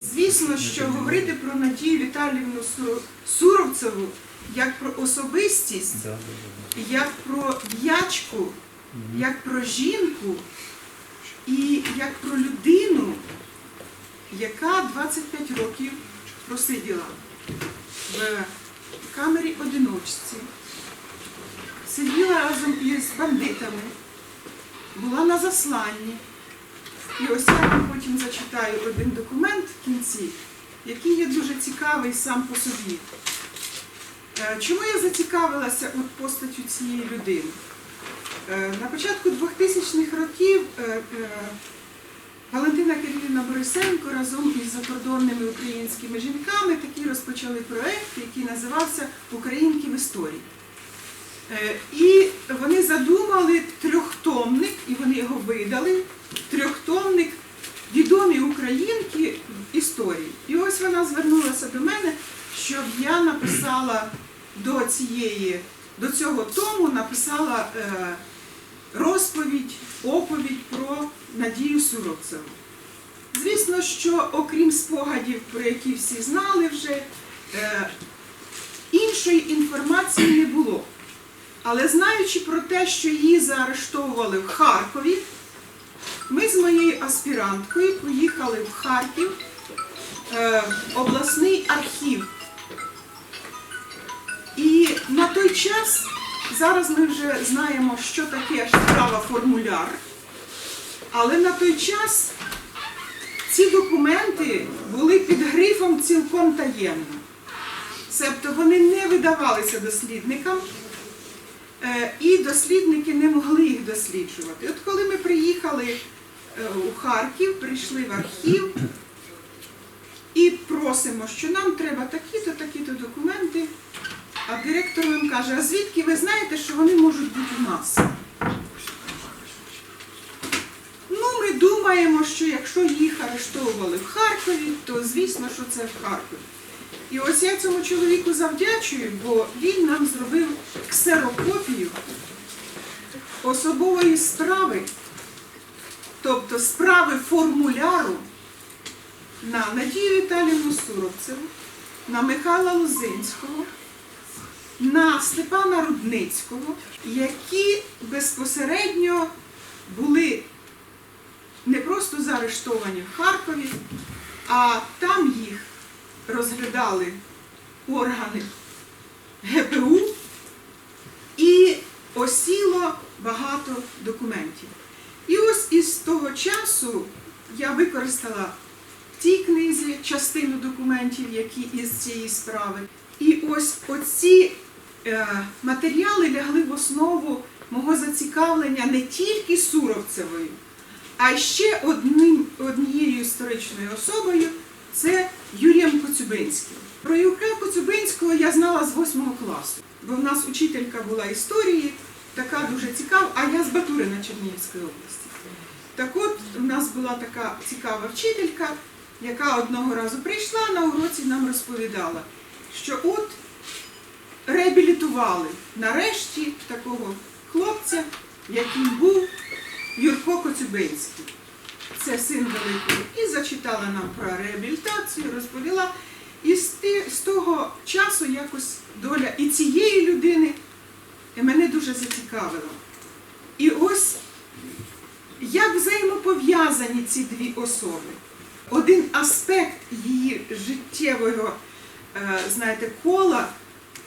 Звісно, що говорити про Надію Віталіївну Суровцеву як про особистість, як про дячку, як про жінку і як про людину, яка 25 років просиділа в камері одиночці, сиділа разом із бандитами, була на засланні. І ось я потім зачитаю один документ в кінці, який є дуже цікавий сам по собі. Е, Чому я зацікавилася от постаттю цієї людини? Е, На початку 2000-х років е, Валентина Кирилівна Борисенко разом із закордонними українськими жінками такі розпочали проект, який називався Українки в історії. І вони задумали трьохтомник, і вони його видали. Трьохтомник відомі українки історії. І ось вона звернулася до мене, щоб я написала до цієї, до цього тому написала е, розповідь, оповідь про Надію Суровцеву. Звісно, що окрім спогадів, про які всі знали вже, е, іншої інформації не було. Але знаючи про те, що її заарештовували в Харкові, ми з моєю аспіранткою поїхали в Харків, е, обласний архів. І на той час, зараз ми вже знаємо, що таке справа формуляр, але на той час ці документи були під грифом цілком таємно. Себто вони не видавалися дослідникам, Е, і дослідники не могли їх досліджувати. От коли ми приїхали у Харків, прийшли в архів і просимо, що нам треба такі-то, такі-то документи, а директор нам каже, а звідки ви знаєте, що вони можуть бути у нас? Ну, ми думаємо, що якщо їх арештовували в Харкові, то звісно, що це в Харкові. І ось я цьому чоловіку завдячую, бо він нам зробив ксерокопію особової справи, тобто справи формуляру на Надію Віталіївну Суровцеву, на Михайла Лозинського, на Степана Рудницького, які безпосередньо були не просто заарештовані в Харкові, а там їх розглядали органи ГПУ і осіло багато документів. Ось із того часу я використала в цій книзі частину документів, які із цієї справи. І ось оці е, матеріали лягли в основу мого зацікавлення не тільки Суровцевою, а ще одним, однією історичною особою це Юрієм Коцюбинським. Про Юрка Коцюбинського я знала з 8 класу, бо в нас учителька була історії, така дуже цікава, а я з Батурина Чернігівської області. Так от, у нас була така цікава вчителька, яка одного разу прийшла на уроці нам розповідала, що от реабілітували нарешті такого хлопця, яким був Юрко Коцюбинський. Це син великий. І зачитала нам про реабілітацію, розповіла. І з, того часу якось доля і цієї людини мене дуже зацікавила. І ось як взаємопов'язані ці дві особи. Один аспект її життєвого, е, знаєте, кола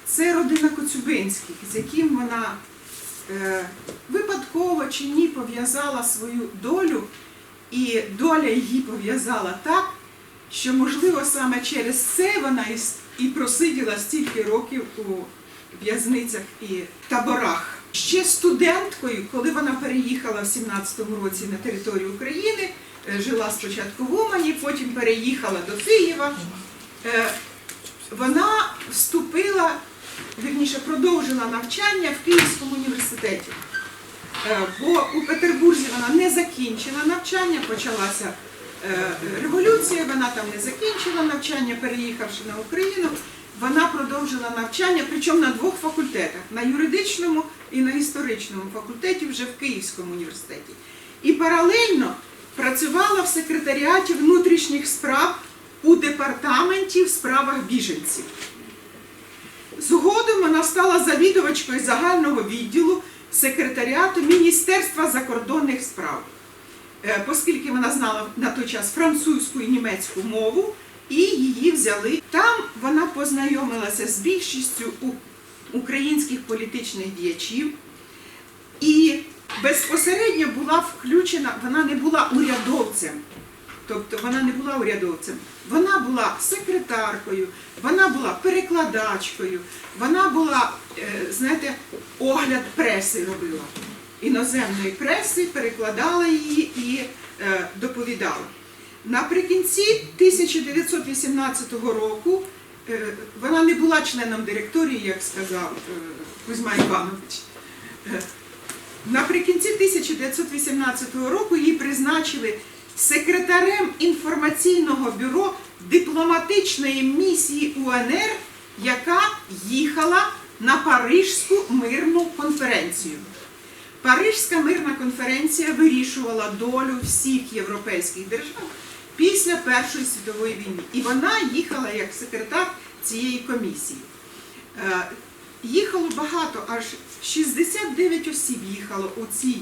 це родина Коцюбинських, з яким вона е, випадково чи ні пов'язала свою долю, і доля її пов'язала так, що, можливо, саме через це вона і просиділа стільки років у в'язницях і таборах. Ще студенткою, коли вона переїхала в 17-му році на територію України, е, жила спочатку в Умані, потім переїхала до Києва. е, Вона вступила, вірніше, продовжила навчання в Київському університеті. Е, Бо у Петербурзі вона не закінчила навчання, почалася революція, вона там не закінчила навчання, переїхавши на Україну, вона продовжила навчання, причому на двох факультетах на юридичному і на історичному факультеті вже в Київському університеті. І паралельно працювала в секретаріаті внутрішніх справ у департаменті в справах біженців. Згодом вона стала завідувачкою загального відділу секретаріату Міністерства закордонних справ, Е, оскільки вона знала на той час французьку і німецьку мову, і її взяли. Там вона познайомилася з більшістю українських політичних діячів і безпосередньо була включена, вона не була урядовцем. Тобто вона не була урядовцем, вона була секретаркою, вона була перекладачкою, вона була, е, знаєте, огляд преси робила. Іноземної преси, перекладала її і е, доповідала. Наприкінці 1918 року е, вона не була членом директорії, як сказав е, Кузьма Іванович. Е, Наприкінці 1918 року її призначили секретарем інформаційного бюро дипломатичної місії УНР, яка їхала на Парижську мирну конференцію. Парижська мирна конференція вирішувала долю всіх європейських держав після Першої світової війни. І вона їхала як секретар цієї комісії. Е, Їхало багато, аж 69 осіб їхало у цій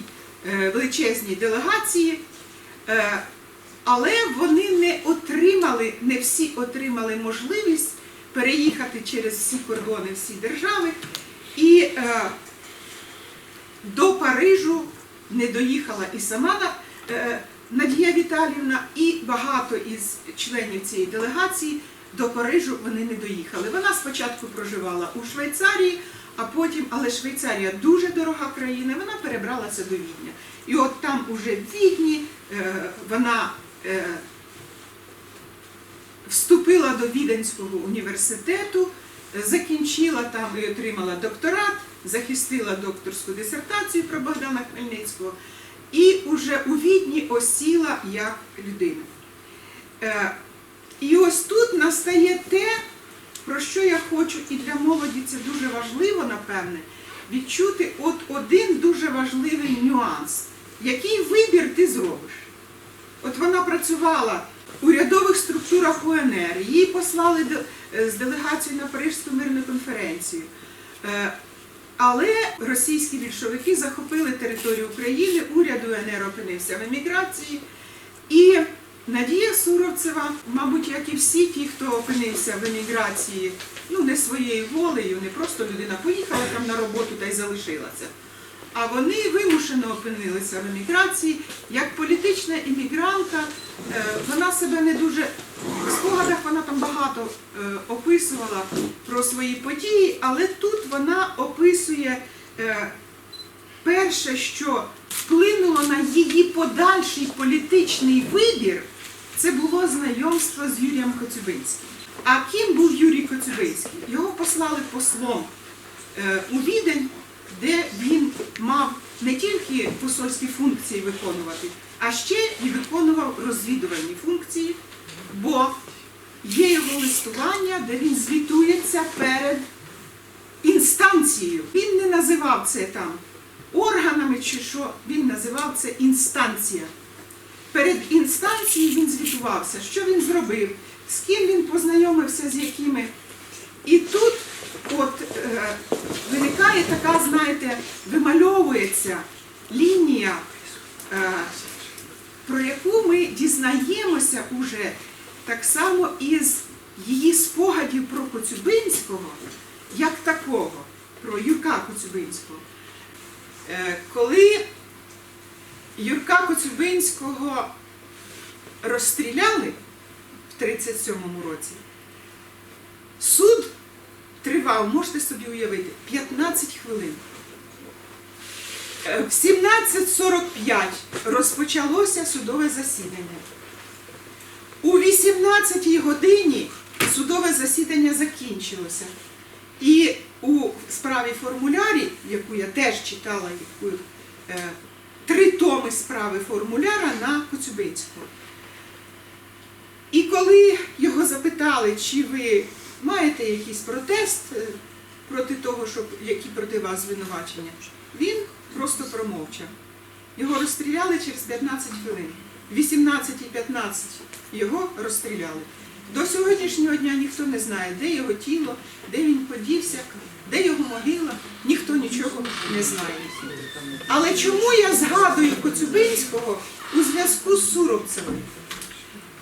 е, величезній делегації, Е, але вони не отримали, не всі отримали можливість переїхати через всі кордони, всі держави. І до Парижу не доїхала і сама Надія Віталівна, і багато із членів цієї делегації до Парижу вони не доїхали. Вона спочатку проживала у Швейцарії, а потім, але Швейцарія дуже дорога країна, вона перебралася до Відня. І от там уже в Відні е, вона е, вступила до Віденського університету, закінчила там і отримала докторат, захистила докторську дисертацію про Богдана Хмельницького і уже у Відні осіла як людина. Е, І ось тут настає те, про що я хочу, і для молоді це дуже важливо, напевне, відчути от один дуже важливий нюанс, який вибір ти зробиш. От вона працювала в урядових структурах УНР, її послали е, з делегацією на Парижську мирну конференцію. Але російські більшовики захопили територію України, уряд УНР опинився в еміграції. І Надія Суровцева, мабуть, як і всі ті, хто опинився в еміграції, ну не своєю волею, не просто людина поїхала там на роботу та й залишилася. А вони вимушено опинилися в еміграції. Як політична іммігрантка, е, вона себе не дуже в спогадах вона там багато е, описувала про свої події, але тут вона описує е, перше, що вплинуло на її подальший політичний вибір, це було знайомство з Юрієм Коцюбинським. А ким був Юрій Коцюбинський? Його послали послом у Відень, де він мав не тільки посольські функції виконувати, а ще і виконував розвідувальні функції, бо є його листування, де він звітується перед інстанцією. Він не називав це там органами чи що, він називав це інстанція. Перед інстанцією він звітувався, що він зробив, з ким він познайомився, з якими. І тут от е, виникає така, знаєте, вимальовується лінія, е, про яку ми дізнаємося уже так само із її спогадів про Коцюбинського, як такого, про Юрка Коцюбинського. Е, коли Юрка Коцюбинського розстріляли в 37-му році, суд тривав, можете собі уявити, 15 хвилин. Е, В 17.45 розпочалося судове засідання. У 18 годині судове засідання закінчилося. І у справі формулярі, яку я теж читала, яку, е, три томи справи формуляра на Коцюбинського. І коли його запитали, чи ви маєте якийсь протест е, проти того, щоб, які проти вас звинувачення, він просто промовчав. Його розстріляли через 15 хвилин. В 18.15 його розстріляли. До сьогоднішнього дня ніхто не знає, де його тіло, де він подівся, де його могила, ніхто нічого не знає. Але чому я згадую Коцюбинського у зв'язку з Суровцевим?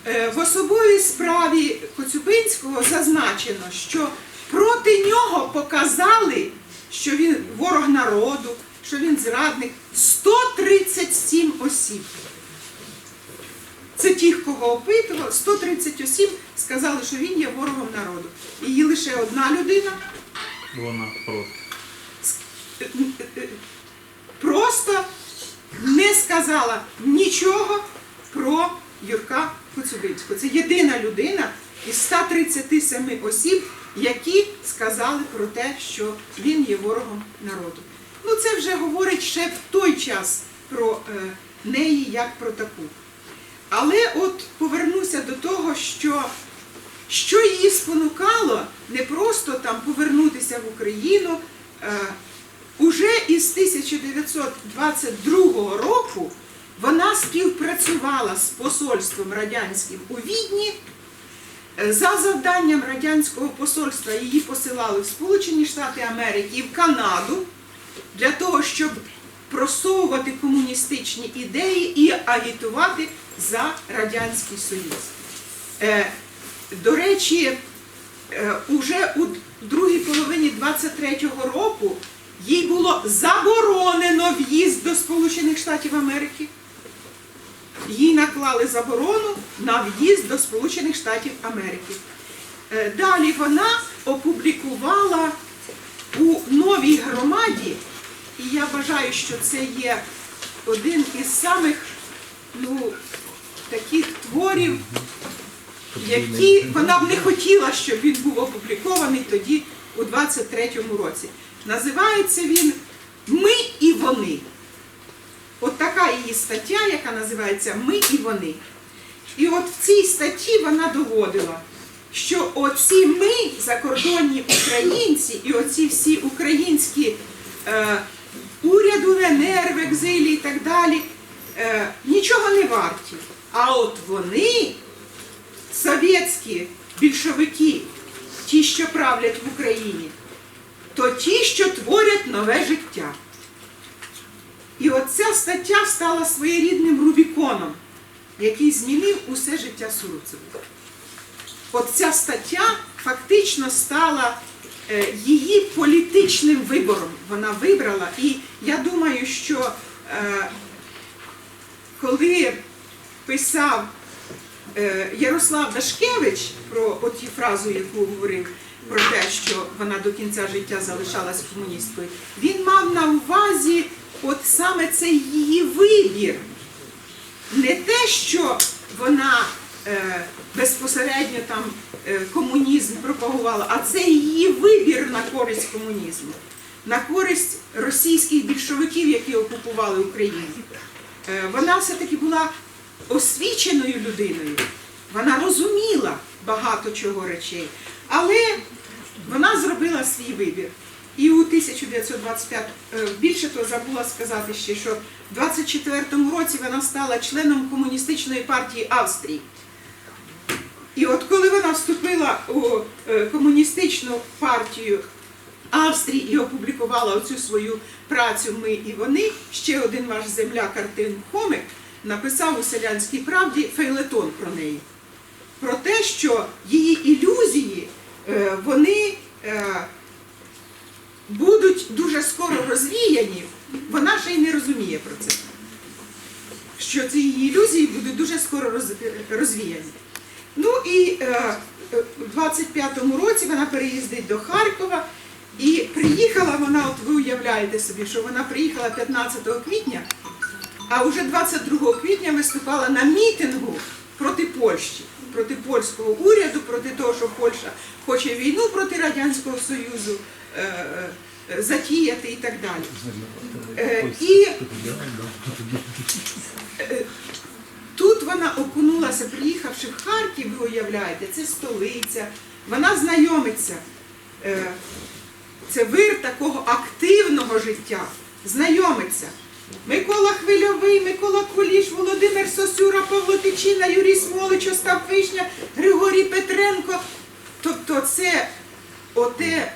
Е, В особовій справі Коцюбинського зазначено, що проти нього показали, що він ворог народу, що він зрадник 137 осіб. Це ті, кого опитував, 130 осіб сказали, що він є ворогом народу. І є лише одна людина Вона проти. е, е, просто не сказала нічого про Юрка Коцюбинського. Це єдина людина із 137 осіб, які сказали про те, що він є ворогом народу. Ну це вже говорить ще в той час про е, неї як про таку. Але от повернуся до того, що, що її спонукало не просто там повернутися в Україну. Е, уже із 1922 року вона співпрацювала з посольством радянським у Відні. Е, За завданням радянського посольства її посилали в Сполучені Штати Америки і в Канаду для того, щоб просовувати комуністичні ідеї і агітувати за Радянський Союз. Е, До речі, е, уже у другій половині 23-го року їй було заборонено в'їзд до Сполучених Штатів Америки. Їй наклали заборону на в'їзд до Сполучених Штатів Америки. Е, Далі вона опублікувала у новій громаді, і я вважаю, що це є один із самих ну, таких творів, які вона б не хотіла, щоб він був опублікований тоді, у 23-му році. Називається він Ми і вони. От така її стаття, яка називається Ми і вони. І от в цій статті вона доводила, що оці ми, закордонні українці, і оці всі українські е, уряд УНР в екзилі і так далі, е, нічого не варті. А от вони, совєтські більшовики, ті, що правлять в Україні, то ті, що творять нове життя. І от ця стаття стала своєрідним Рубіконом, який змінив усе життя Суровцева. От ця стаття фактично стала е, її політичним вибором. Вона вибрала. І я думаю, що е, коли писав Ярослав Дашкевич про оті фразу, яку говорив про те, що вона до кінця життя залишалась комуністкою, він мав на увазі от саме цей її вибір. Не те, що вона е, безпосередньо там е, комунізм пропагувала, а це її вибір на користь комунізму, на користь російських більшовиків, які окупували Україну. Е, вона все-таки була освіченою людиною, вона розуміла багато чого речей, але вона зробила свій вибір. І у 1925, е, більше того, забула сказати ще, що в 24-му році вона стала членом комуністичної партії Австрії. І от коли вона вступила у е, комуністичну партію Австрії і опублікувала оцю свою працю Ми і вони, ще один ваш земляк Артем Хомик написав у селянській правді фейлетон про неї. Про те, що її ілюзії е, вони е, будуть дуже скоро розвіяні, вона ще й не розуміє про це. Що ці її ілюзії будуть дуже скоро розвіяні. Ну і е, у 25-му році вона переїздить до Харкова. І приїхала вона, от ви уявляєте собі, що вона приїхала 15 квітня, а вже 22 квітня виступала на мітингу проти Польщі, проти польського уряду, проти того, що Польща хоче війну проти Радянського Союзу е, е, затіяти і так далі. Е, і тут вона окунулася, приїхавши в Харків, ви уявляєте, це столиця, вона знайомиться. Це вир такого активного життя, знайомиться Микола Хвильовий, Микола Куліш, Володимир Сосюра, Павло Тичина, Юрій Смолич, Остап Вишня, Григорій Петренко. Тобто це оте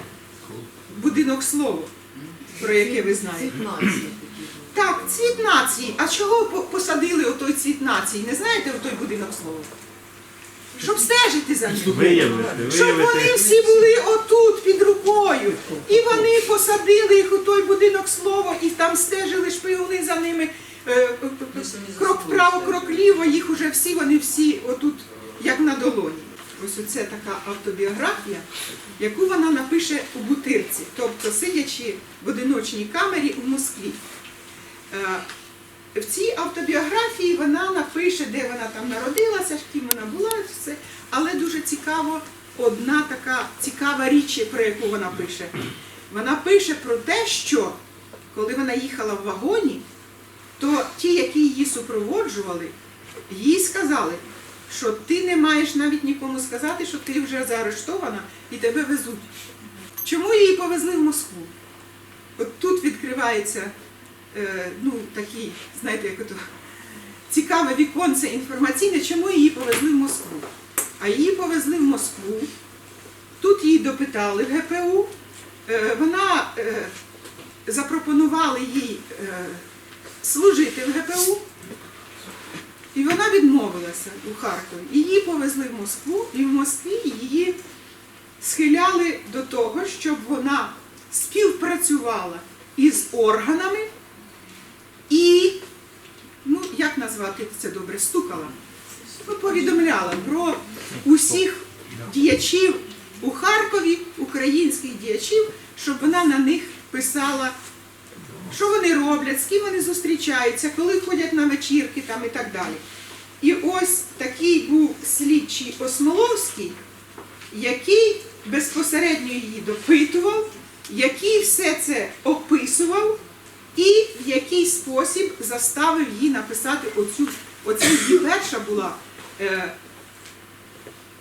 будинок слово, про яке ви знаєте. Так, цвіт нації. А чого посадили отой цвіт нації? Не знаєте отой будинок слова? Щоб стежити за ним. Виявити, Щоб вони всі були отут під рукою. І вони посадили їх у той будинок слова, і там стежили шпигуни за ними. е, е, е, Крок вправо, крок ліво, їх уже всі, вони всі отут, як на долоні. Ось оце така автобіографія, яку вона напише у бутирці, тобто сидячи в одиночній камері у Москві. В цій автобіографії вона напише, де вона там народилася, ким вона була, все. Але дуже цікаво, одна така цікава річ, про яку вона пише. Вона пише про те, що коли вона їхала в вагоні, то ті, які її супроводжували, їй сказали, що ти не маєш навіть нікому сказати, що ти вже заарештована і тебе везуть. Чому її повезли в Москву? От тут відкривається ну, такий, знаєте, як ото, цікаве віконце інформаційне, чому її повезли в Москву. А її повезли в Москву, тут її допитали в ГПУ, е, вона е, запропонували їй е, служити в ГПУ, і вона відмовилася у Харкові. Її повезли в Москву, і в Москві її схиляли до того, щоб вона співпрацювала із органами і, ну як назвати це добре, стукала, ну, повідомляла про усіх діячів у Харкові, українських діячів, щоб вона на них писала, що вони роблять, з ким вони зустрічаються, коли ходять на вечірки там і так далі. І ось такий був слідчий Осмоловський, який безпосередньо її допитував, який все це описував і в який спосіб заставив її написати оцю, оця її перша була е,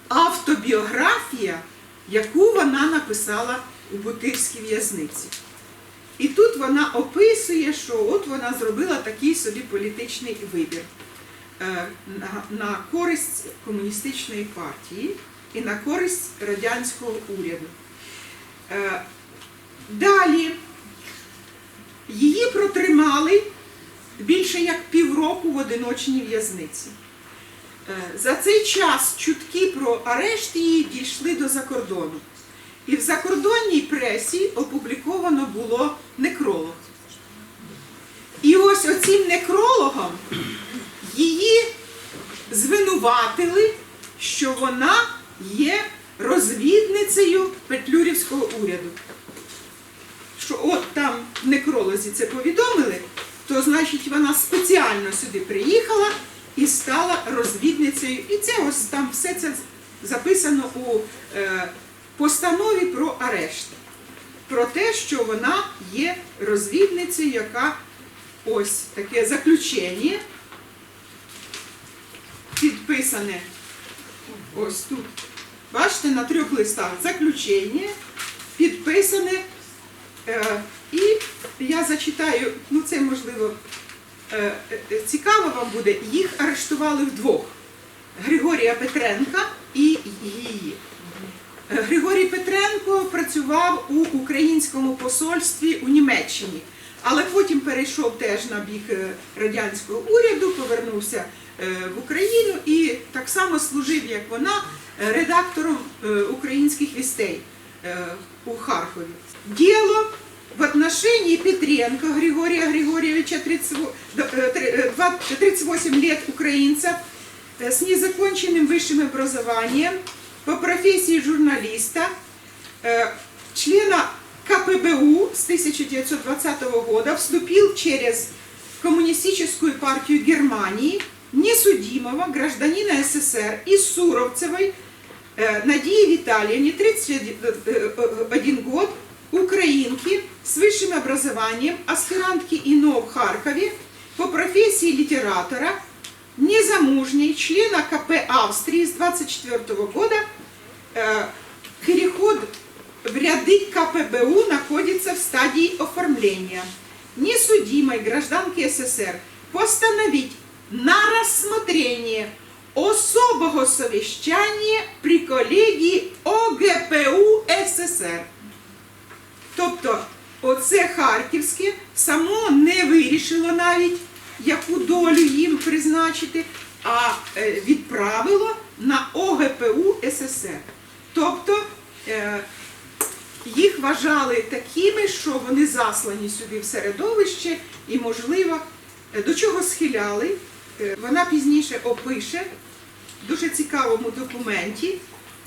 автобіографія, яку вона написала у Бутирській в'язниці. І тут вона описує, що от вона зробила такий собі політичний вибір е, на, на користь комуністичної партії і на користь радянського уряду. Е, Далі її протримали більше як півроку в одиночній в'язниці. Е, За цей час чутки про арешт її дійшли до закордону. І в закордонній пресі опубліковано було некролог. І ось оцим некрологом її звинуватили, що вона є розвідницею Петлюрівського уряду. Некролозі це повідомили, то значить вона спеціально сюди приїхала і стала розвідницею. І це ось там все це записано у е, постанові про арешт. Про те, що вона є розвідницею, яка ось таке заключення підписане ось тут. Бачите, на трьох листах заключення підписане. Е, я зачитаю, ну це можливо е, е, цікаво вам буде, їх арештували вдвох. Григорія Петренка і її. Е, Григорій Петренко працював у українському посольстві у Німеччині, але потім перейшов теж на бік радянського уряду, повернувся в Україну і так само служив, як вона, редактором українських вістей у Харкові. Діло в отношении Петренко Григория Григорьевича, 30 э, три- э, два- 38 лет украинца, э, с незаконченным высшим образованием, по профессии журналиста, э, члена КПБУ с 1920 года, вступил через Коммунистическую партию Германии, несудимого гражданина СССР из Суровцевой э, Надии Витальевне, 31 год, украинки с высшим образованием, аспирантки ИНО в Харькове, по профессии литератора, незамужней, члена КП Австрии с 24 года, э, переход в ряды КПБУ находится в стадии оформления. несудимой гражданки СССР постановить на рассмотрение особого совещания при колегії ОГПУ СССР. Тобто, оце Харківське само не вирішило навіть, яку долю їм призначити, а е, відправило на ОГПУ СССР. Тобто е, їх вважали такими, що вони заслані сюди в середовище і, можливо, е, до чого схиляли. Вона пізніше опише в дуже цікавому документі.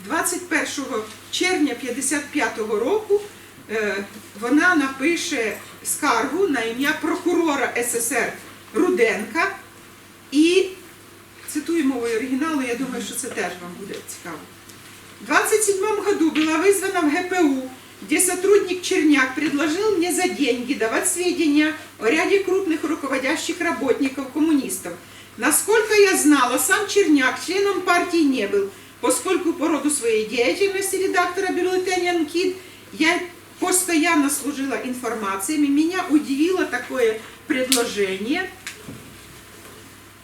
21 червня 55-го року вона напише скаргу на ім'я прокурора СССР Руденка і цитую мовою оригіналу, я думаю, що це теж вам буде цікаво. В 27 году была вызвана в ГПУ, где сотрудник Черняк предложил мне за деньги давать сведения о ряде крупных руководящих работников коммунистов. Насколько я знала, сам Черняк членом партии не был, поскольку по роду своей деятельности редактора бюллетеня «НКИД» я постоянно служила информациями. Меня удивило такое предложение.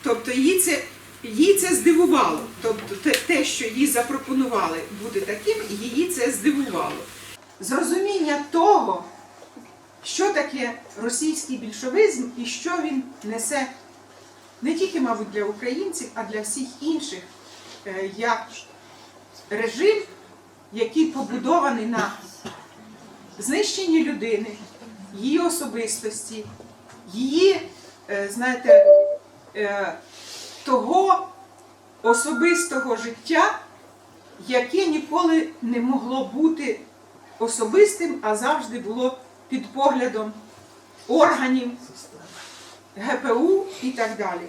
Тобто її це, її це здивувало. Тобто те, те, що їй запропонували бути таким, її це здивувало. Зрозуміння того, що таке російський більшовизм і що він несе не тільки, мабуть, для українців, а для всіх інших, е, як режим, який побудований на знищенні людини, її особистості, її, е, знаєте, е, того особистого життя, яке ніколи не могло бути особистим, а завжди було під поглядом органів ГПУ і так далі.